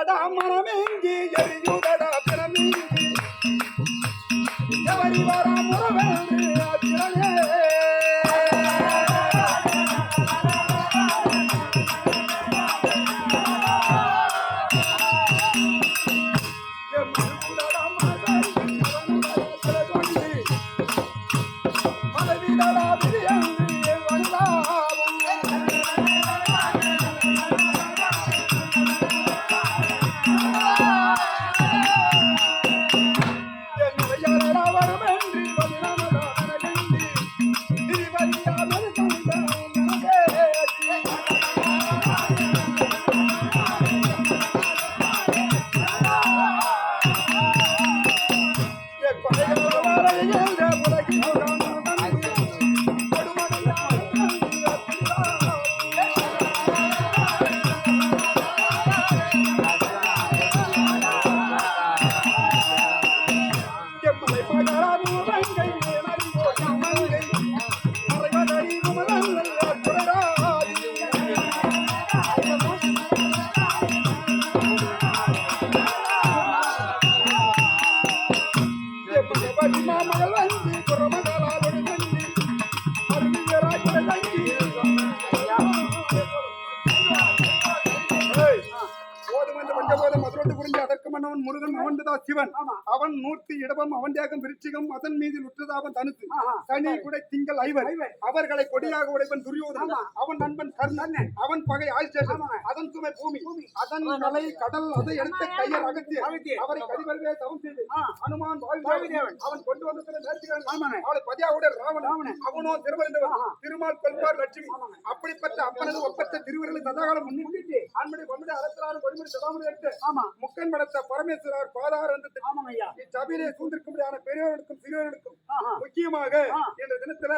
எரியுதடா மனமேங்கி எரியுதடா பிறமேங்கி every வரா மாமகள் வந்து குரமங்களாவோடு மன்னவன் முருகன் அவன்தா சிவன். அவன் மூர்த்தி இடவம் அவன் தேகம் விருச்சிகம் அதன் மீது உற்றதாவன் தனுத்து சனி குடை திங்கள் ஐவர். அவர்களை கொடியாக உடைப்பன் துரியோதனன். அவன் நண்பன் கர்ணன். அவன் பகை ஆழ்சேஷன். அதன் சுமை பூமி. அதன் மலை கடல் அதை எடுத்த கையர் அகத்திய அவரை கதிவருவே தவம் செய்து அனுமான் வாயுதேவன் அவன் கொண்டு வந்த அவளை பதியாவுடைய ராவணன். அவனோ திருமறிந்தவன் திருமால் கொள்வார் லட்சுமி. அப்படிப்பட்ட அப்பனது ஒப்பற்ற திருவிரலை சதாகாலம் முன்னிட்டு ஆண்மணி பன்மணி அரசரான கொடிமணி சதாமணி எடுத்து முக்கன் படத்த பரமேஸ்வரர் பாதார் என்று இச்சபையிலே சூழ்ந்திருக்கும்படியான பெரியவர்களுக்கும் சிறியவர்களுக்கும் முக்கியமாக என்ற தினத்துல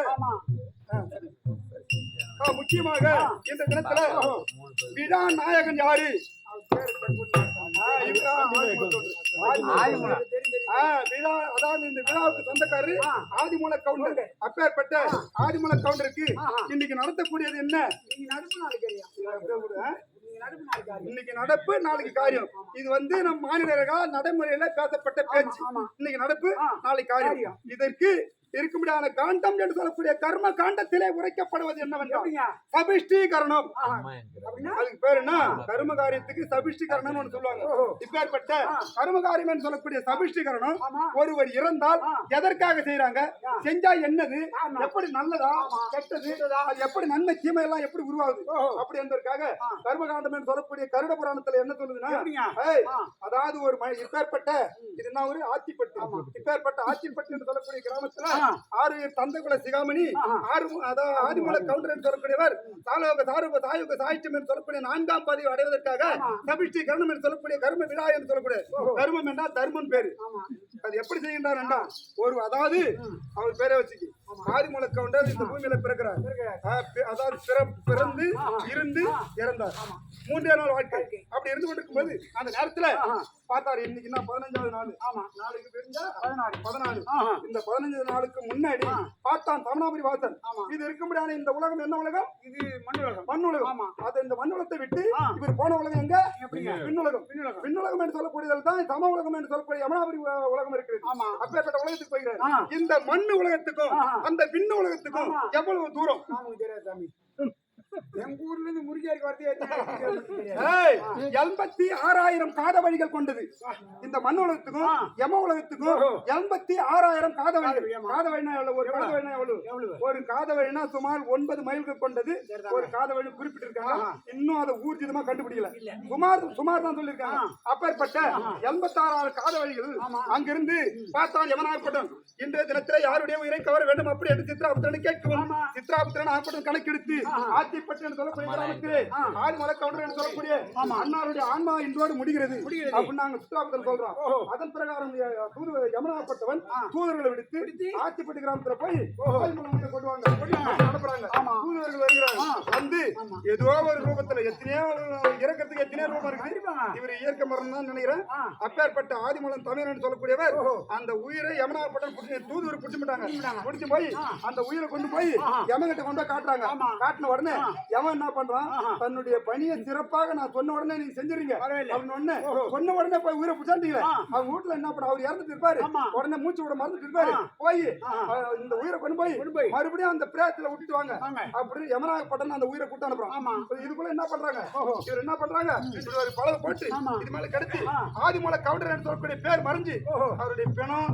முக்கியமாக இந்த தினத்துல விழா நாயகன் யாரு? அதாவது இந்த விழாவுக்கு சொந்தக்காரரு ஆதிமூல கவுண்டர். அப்பேற்பட்ட ஆதிமூல கவுண்டருக்கு இன்னைக்கு நடத்தக்கூடியது என்ன? ஆ? இன்னைக்கு நடப்பு நாளைக்கு காரியம். இது வந்து நம் மாநில நடைமுறையில பேசப்பட்ட பேச்சு. இன்னைக்கு நடப்பு நாளைக்கு காரியம். இதற்கு இருக்கும்படியான காண்டம் என்று சொல்லக்கூடிய கர்ம காண்டத்திலே உரைக்கப்படுவது என்னவென்றால் சபிஷ்டீகரணம். அதுக்கு பேர் என்ன? கர்ம காரியத்துக்கு சபிஷ்டீகரணம் ஒன்று சொல்லுவாங்க. இப்பேற்பட்ட கர்ம காரியம் என்று சொல்லக்கூடிய சபிஷ்டீகரணம் ஒருவர் இறந்தால் எதற்காக செய்யறாங்க செஞ்சா என்னது? எப்படி நல்லதா? கெட்டது? அது எப்படி நன்மை தீமை எல்லாம் எப்படி உருவாகுது? அப்படி என்பதற்காக கர்மகாண்டம் என்று சொல்லக்கூடிய கருட புராணத்துல என்ன சொல்லுதுன்னா அதாவது ஒரு இப்பேற்பட்ட இது என்ன ஒரு ஆத்திப்பட்டு. இப்பேற்பட்ட ஆத்திப்பட்டு என்று சொல்லக்கூடிய கிராமத்துல ஆறு தந்தைக்குல சிகாமணி ஆறு அதாவது ஆதிமூல கவுண்டர் என்று சொல்லக்கூடியவர் சாலோக சாருப சாயுக சாகித்யம் என்று சொல்லக்கூடிய நான்காம் பதிவு அடைவதற்காக சபிஷ்டி கர்மம் என்று சொல்லக்கூடிய கர்ம விழா என்று சொல்லக்கூடிய கர்மம் என்றால் தர்மம் பேரு. அது எப்படி செய்கின்றார் என்றால் ஒரு அதாவது அவர் பேரை வச்சுக்கி ஆதிமூல கவுண்டர் இந்த பூமியில பிறக்கிறார். அதாவது பிற- பிறந்து இருந்து இறந்தார். மூன்றே நாள் வாழ்க்கை. அப்படி இருந்து கொண்டிருக்கும்போது அந்த நேரத்துல பார்த்தாரு இன்னைக்கு என்ன பதினஞ்சாவது நாள். ஆமா நாளைக்கு தெரிஞ்சா பதினாறு. பதினாலு இந்த பதினஞ்சு நாளுக்கு முன்னாடி பார்த்தான் தமிழாபுரி வாசன் இது இருக்கும்படியான இந்த உலகம் என்ன உலகம்? இது மண்ணுலகம் மண்ணுலகம் அது இந்த மண்ணுலகத்தை விட்டு இவர் போன உலகம் எங்க? விண்ணுலகம் விண்ணுலகம் விண்ணுலகம் என்று சொல்லக்கூடியதில் தான் சம உலகம் என்று சொல்லக்கூடிய யமனாபுரி உலகம் இருக்கிறது. ஆமா. அப்பேற்பட்ட உலகத்துக்கு போகிறார். இந்த மண்ணு உலகத்துக்கும் அந்த விண்ணு உலகத்துக்கும் எவ்வளவு தூரம்? எங்க ஊர்ல இருந்து முருகியாருக்கு வரதே எண்பத்தி ஆறாயிரம் காத வழிகள் கொண்டது. இந்த மண் உலகத்துக்கும் யம உலகத்துக்கும் எண்பத்தி ஆறாயிரம் காத வழிகள் காத வழினா எவ்வளவு? ஒரு காத வழினா எவ்வளவு? ஒரு காத வழினா சுமார் ஒன்பது மைல்கள் கொண்டது. ஒரு காத வழி குறிப்பிட்டிருக்காங்க இன்னும் அதை ஊர்ஜிதமா கண்டுபிடிக்கல. சுமார் சுமார் தான் சொல்லியிருக்காங்க. அப்பேற்பட்ட எண்பத்தாறாயிரம் காத வழிகள் அங்கிருந்து பார்த்தான் யமனாகப்பட்டன் இன்றைய தினத்துல யாருடைய உயிரை கவர வேண்டும்? அப்படி என்று சித்ராபுத்திரனை கேட்கவும். சித்ராபுத்திரன் ஆகப்பட்டன் கணக்கெடுத்து ஆத்திப்பட்டு என்று சொல்லக்கூடிய கிராமத்திலே ஆதி மலக்கவுண்டர் என்று சொல்லக்கூடிய அண்ணாருடைய ஆன்மா இன்றோடு முடிகிறது. அப்படின்னு நாங்க சித்ராபுத்திரன் சொல்றோம். அதன் பிரகாரம் தூது யமனாகப்பட்டவன் தூதர்களை விடுத்து ஆத்திப்பட்டு கிராமத்துல போய் ஆதிமலை கொண்டு வாங்க அனுப்புறாங்க தூதர்கள் வருகிறாங்க வந்து ஏதோ ஒரு ரூபத்துல எத்தனையோ இறக்கிறதுக்கு எத்தனையோ ரூபம் இருக்கு இவர் இயற்கை மரம் தான் நினைக்கிறேன். அப்பேற்பட்ட ஆதிமூலம் தமிழன் சொல்லக்கூடியவர் அந்த உயிரை யமனாகப்பட்டன் புடிச்சு- தூதுவர் பிடிச்சு விட்டாங்க. பிடிச்சு போய் அந்த உயிரை கொண்டு போய் யமகிட்ட கொண்டு காட்டுறாங்க. காட்டின உடனே எவன் என்ன பண்றான். தன்னுடைய பணியை சிறப்பாக நான் சொன்ன உடனே நீங்க செஞ்சிருங்க. அப்படின்னு உடனே சொன்ன உடனே போய் உயிரை புசாண்டீங்களே ஆ. அவங்க வீட்டுல என்ன பண்ண அவர் இறந்துட்டு இருப்பாரு. உடனே மூச்சு விட மறந்துட்டு இருப்பாரு. போய் இந்த உயிரை கொண்டு போய். மறுபடியும் அந்த பிரேயத்துல விட்டுட்டு வாங்க. வாங்க. அப்படின்னு யமனாகப்பட்டன அந்த உயிரை கூட்ட அனுப்புறான். ஆமா. இதுக்குள்ள என்ன பண்றாங்க. இவர் என்ன பண்றாங்க இப்படி ஒரு பழக போட்டு. இது மேல கடத்தி. ஆதிமூல கவுண்டர் சொல்லக்கூடிய பேர் மறைஞ்சு. அவருடைய பிணம்.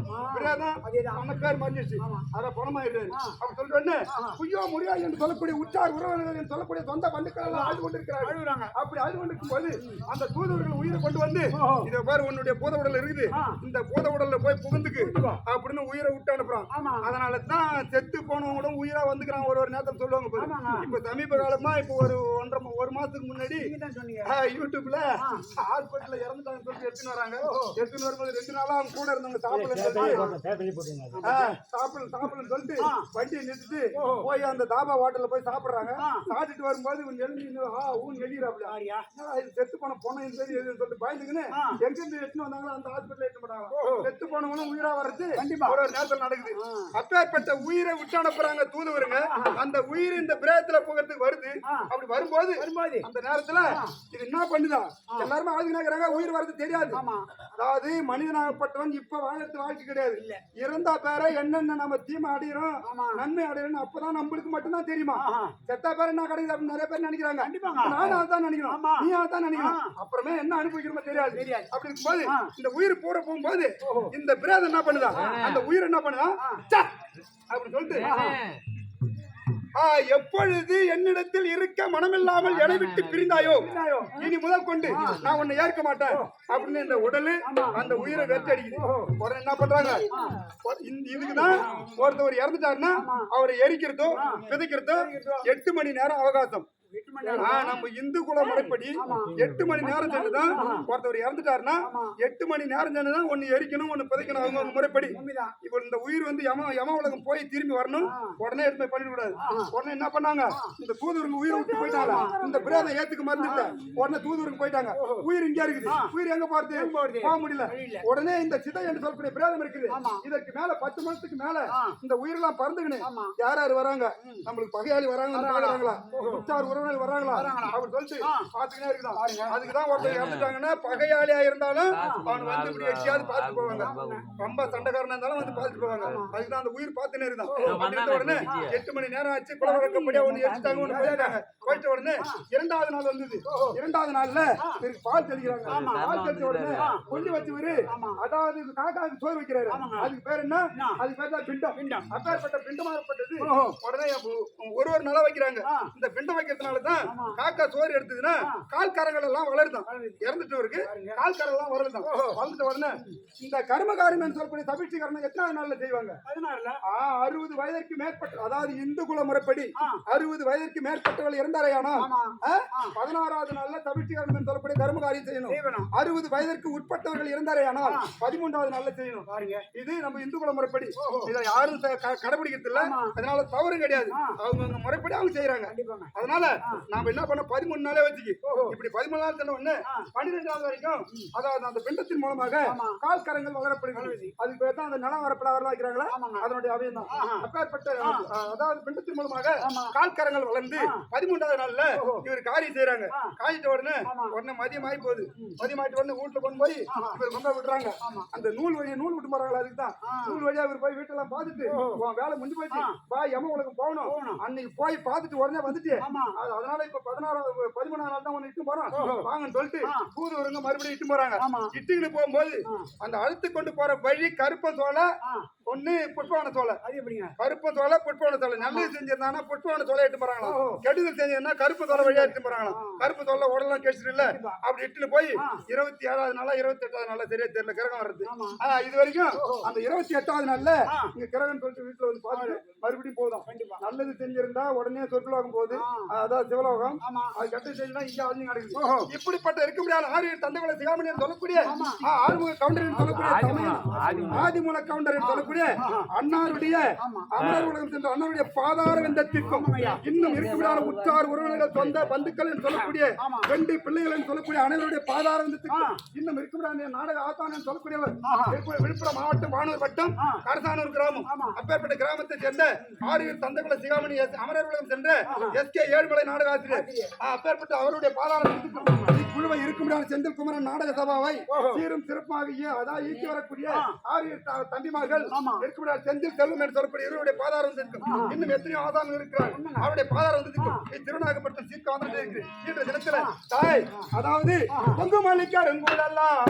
அந்த பேர் மறைஞ்சிருச்சு ஆமா. அத பணமாயிடுறாரு. அப்படி சொல்லிட்டு. குய்யோ முறியா என்று சொல்லக்கூடிய உற்றார் உறவினர்கள் என்று சொல்லக்கூடிய சொந்த பந்துக்கள் எல்லாம் ஆழ்ந்து கொண்டிருக்கிறார்கள் அழுகுறாங்க. அப்படி கொண்டிருக்கும் போது அந்த தூதர்கள் உயிரை கொண்டு வந்து. இத பாரு உன்னுடைய பூத உடல் இருக்குது. இந்த பூத உடல்ல போய் புகுந்துக்கு. அப்படின்னு உயிரை விட்டு அனுப்புறான். அதனால தான் செத்து போனவங்க கூட உயிரா வந்துக்கிறான் ஒரு ஒரு நேரத்துல சொல்லுவாங்க. இப்ப சமீப காலமா இப்ப ஒரு ஒன்றரை மா- ஒரு மாசத்துக்கு முன்னாடி நீங்க தான் சொன்னீங்க ஆ, யூடியூப்ல ஹாஸ்பிட்டல்ல இறந்துட்டாங்கன்னு சொல்லி எடுத்துன்னு வராங்க எடுத்துன்னு வரும்போது ரெண்டு நாளா அவங்க கூட இருந்தவங்க ஆ, சாப்பிடல சாப்பிடலன்னு சொல்லிட்டு. வண்டியை நிறுத்திட்டு. போய் அந்த தாபா ஹோட்டல்ல போய் சாப்பிடுறாங்க. சாப்பிட்டுட்டு வரும்போது இவன் எழுதி ஆ ஊன் எழுதிறாப்ல இது செத்து போன பொண்ணு இந்த சொல்லிட்டு பயந்துக்கின்னு ஆ. எங்க இருந்து எடுத்துன்னு வந்தாங்களோ அந்த ஹாஸ்பிட்டல் எடுத்து போனாங்க. செத்து போனவங்களும் உயிரா வர்றது கண்டிப்பா. ஒரு ஒரு நேரத்தில் நடக்குது. அப்பேற்பட்ட உயிரை விட்டு அனுப்புறாங்க தூதுவருங்க அந்த உயிர் இந்த பிரேதத்துல போகிறதுக்கு வருது. அப்படி வரும்போது வரும்போது. அந்த நேரத்துல இது என்ன பண்ணுதா? எல்லாருமே ஆளுகிறாங்க உயிர் வர்றது தெரியாது. ஆமா. அதாவது மனிதனாகப்பட்டவன் இப்ப வாழறது வாழ்க்கை கிடையாது. இறந்தா பேர என்னென்ன நம்ம தீமை அடையிறோம். நன்மை அடையிறோம் அப்பதான் நம்மளுக்கு மட்டும்தான் தெரியுமா. செத்தா பேர் என்ன கிடைக்குது அப்படின்னு நிறைய பேர் நினைக்கிறாங்க. நானும் அதான் நினைக்கிறோம். ஆமா. நீ அதான் நினைக்கிறோம். அப்புறமே என்ன அனுபவிக்கிறோமோ தெரியாது. தெரியாது. அப்படி இருக்கும்போது. இந்த உயிர் பூர போகும்போது இந்த பிரேதம் என்ன பண்ணுதா? அந்த உயிர் என்ன பண்ணுதா? ச்சே! அப்படி சொல்லிட்டு எப்பொழுது என்னிடத்தில் இருக்க மனமில்லாமல் என்னை விட்டு பிரிந்தாயோ? இனி முதல் கொண்டு நான் உன்னை ஏற்க மாட்டேன். அப்படின்னு இந்த உடலு அந்த உயிரை வெட்டடிக்குது உடனே என்ன பண்றாங்க? இதுக்குதான் ஒருத்தவர் இறந்துட்டாருன்னா அவரை எரிக்கிறதோ விதைக்கிறதோ எட்டு மணி நேரம் அவகாசம். நம்ம இந்து குல முறைப்படி எட்டு மணி நேரம் சென்றுதான் ஒருத்தவர் இறந்துட்டாருன்னா எட்டு மணி நேரம் சென்றுதான் ஒன்னு எரிக்கணும் ஒன்னு புதைக்கணும் அவங்க முறைப்படி. இப்போ இந்த உயிர் வந்து யம யம உலகம் போய் திரும்பி வரணும் உடனே எடுத்து போய் பண்ணிடக்கூடாது. உடனே என்ன பண்ணாங்க? இந்த தூதுவருங்க உயிரை விட்டு போயிட்டாங்க. இந்த பிரேதம் ஏத்துக்கு மறந்துட்ட உடனே தூதுவருங்க போயிட்டாங்க. உயிர் இங்க இருக்குது. உயிர் எங்க போறது போறது? போக முடியல. உடனே இந்த சிதை என்று சொல்லக்கூடிய பிரேதம் இருக்குது. இதற்கு மேல பத்து மாசத்துக்கு மேல. இந்த உயிரெல்லாம் பறந்துக்கணும். யார் யார் வராங்க? நம்மளுக்கு பகையாளி வராங்க வராங்களா? உற்றார் உறவினர் வராங்களா அப்படி சொல்லிட்டு பாத்துக்கினே இருக்குதான் அதுக்கு தான் ஒருத்தர் இறந்துட்டாங்கன்னா பகையாளியா இருந்தாலும் அவன் வந்து இப்படி எங்கேயாவது பார்த்து போவாங்க. ரொம்ப சண்டைக்காரனா இருந்தாலும் வந்து பார்த்துட்டு போவாங்க. அதுக்கு தான் அந்த உயிர் பார்த்துனே இருந்தான். உடனே எட்டு மணி நேரம் ஆச்சு. குல வழக்கப்படியா ஒண்ணு எரிச்சிட்டாங்க ஒண்ணு போயிட்டாங்க. போயிட்ட உடனே இரண்டாவது நாள் வந்தது. இரண்டாவது நாள்ல இவருக்கு பால் தெளிக்கிறாங்க. பால் தெளிச்ச உடனே கொல்லி வச்சவரு அதாவது காக்காவுக்கு சோறு வைக்கிறாரு. அதுக்கு பேர் என்ன? அதுக்கு பேர் தான் பிண்டம். அப்பேற்பட்ட பிண்டமாகப்பட்டது உடனே ஒரு ஒரு நாளா வைக்கிறாங்க. இந்த பிண்டம் வைக்கிறதுனால தான் காக்கா சோறு எடுத்ததுன்னா கால் கரங்கள் எல்லாம் வளருதான். இறந்துட்டவருக்கு கால் கரங்கள் எல்லாம் வளருதான். வளர்ந்துட்ட உடனே இந்த கர்மகாரியம் சொல்லக்கூடிய தபிஷ்டிகரணம் எத்தனாவது நாள்ல செய்வாங்க? அறுபது வயதிற்கு மேற்பட்ட அதாவது இந்து குல முறைப்படி. அறுபது வயதிற்கு மேற்பட்டவர்கள். ஆ, பதினாறாவது நாள்ல தவிர்த்திகரணம் சொல்லக்கூடிய கர்மகாரியம் செய்யணும். செய்யணும். அறுபது வயதிற்கு உட்பட்டவர்கள் இறந்தாரையானால் பதிமூன்றாவது நாள்ல செய்யணும். பாருங்க. இது நம்ம இந்து குல முறைப்படி. இதை யாரும் கடைபிடிக்கிறது இல்ல. அதனால தவறும் கிடையாது. அவங்க முறைப்படி அவங்க செய்யறாங்க அதனால நாம என்ன பண்ண? பதிமூணு நாளே வச்சுக்கி. இப்படி பதிமூணு நாள் சொன்ன உடனே பன்னிரெண்டாவது வரைக்கும் அதாவது அந்த பிண்டத்தின் மூலமாக கால் கரங்கள் வளரப்படுகிறது. அதுக்கு பேர் தான் அந்த நிலம் வரப்பட ஆமாங்க. அதனுடைய அவையம் தான் அப்பேற்பட்ட அதாவது பிண்டத்தின் மூலமாக கால் கரங்கள் வளர்ந்து பதிமூன்றாவது நாள்ல இவர் காரியம் செய்யறாங்க காய்ச்சிட்ட உடனே உடனே மதியம் ஆகி போகுது. மதியம் ஆயிட்ட உடனே வீட்டுல கொண்டு போய் இவர் கொண்டு விடுறாங்க. அந்த நூல் வழியா நூல் விட்டு போறாங்களா அதுக்கு தான். நூல் வழியா இவர் போய் வீட்டெல்லாம் பார்த்துட்டு உன் வேலை முடிஞ்சு போச்சு. வா யம உலகம் போகணும். அன்னைக்கு போய் பார்த்துட்டு உடனே வந்துட்டு அதனால இப்ப பதினாறாவது பதிமூணாவது நாள் தான் ஒண்ணு இட்டு போறோம். வாங்கன்னு சொல்லிட்டு பூது வருங்க மறுபடியும் இட்டு போறாங்க. இட்டுக்கிட்டு போகும்போது அந்த அழுத்து கொண்டு போற வழி கருப்ப சோலை. ஒண்ணு புட்பான சோலை. அது எப்படிங்க? கருப்பு தோலை புட்பான தோலை நல்லது செஞ்சிருந்தாங்கன்னா புட்பான தோலை எடுத்து போறாங்களா கெடுதல் செஞ்சதுன்னா கருப்பு தோலை வழியா எடுத்து போறாங்களா கருப்பு தோலை உடலாம் கெடுச்சிட்டு இல்ல. அப்படி இட்டுன்னு போய் இருபத்தி ஏழாவது நாளா இருபத்தி எட்டாவது நாளா சரியா தெரியல கிரகம். ஆ, இது வரைக்கும் அந்த இருபத்தி எட்டாவது நாள்ல இங்க கிரகம் சொல்லிட்டு வீட்டுல வந்து பார்த்துட்டு மறுபடியும் போதும். நல்லது செஞ்சிருந்தா உடனே சொர்க்கலோகம் போகுது. அதாவது சிவலோகம். ஆமா. அது கெட்ட செஞ்சா இங்க அழிஞ்சு நடக்குது. இப்படிப்பட்ட இருக்க முடியாத ஆறு தந்தைகளை சிகாமணியர் சொல்லக்கூடிய ஆறுமுக கவுண்டர் சொல்லக்கூடிய ஆதிமூல. கவுண்டர் சொல்லக்கூடிய அன்னாருடைய அமரர் உலகம் சென்ற அன்னாருடைய பாதார வெந்தத்திற்கும் இன்னும் இருக்க முடியாத உற்றார் உறவினர்கள் சொந்த பந்துக்கள் என்று சொல்லக்கூடிய ரெண்டு பிள்ளைகள் என்று சொல்லக்கூடிய அனைவருடைய பாதார வெந்தத்திற்கும் இன்னும் இருக்க முடியாத நாடக என்று சொல்லக்கூடியவர் விழுப்புரம் மாவட்டம் வானூர் வட்டம் கரசானூர் கிராமம். அப்பேற்பட்ட கிராமத்தை சேர்ந்த ஆரியர் தந்தகுல சிகாமணி. அமரர் உலகம் சென்ற எஸ் கே ஏழுமலை நாடக ஆசிரியர் அப்பேற்பட்ட அவருடைய பாதாளத்துக்கு குழுவை இருக்கும்படியான செந்தில் குமரன் நாடக சபாவை சீரும் சிறப்பாக அதான் ஈக்கி வரக்கூடிய ஆரியர் தம்பிமார்கள் இருக்கும்படியான செந்தில் செல்வம் என்று சொல்லக்கூடிய இவருடைய பாதாரம் இருக்கும் இன்னும் எத்தனையோ ஆதாரம் இருக்கிறார் அவருடைய பாதாரம் இருக்கும் இத்திருநாகப்பட்டினம் சீக்க வந்துட்டு இருக்கு இன்ற தினத்துல தாய் அதாவது பொங்கு மல்லிக்கார் எங்கூடெல்லாம்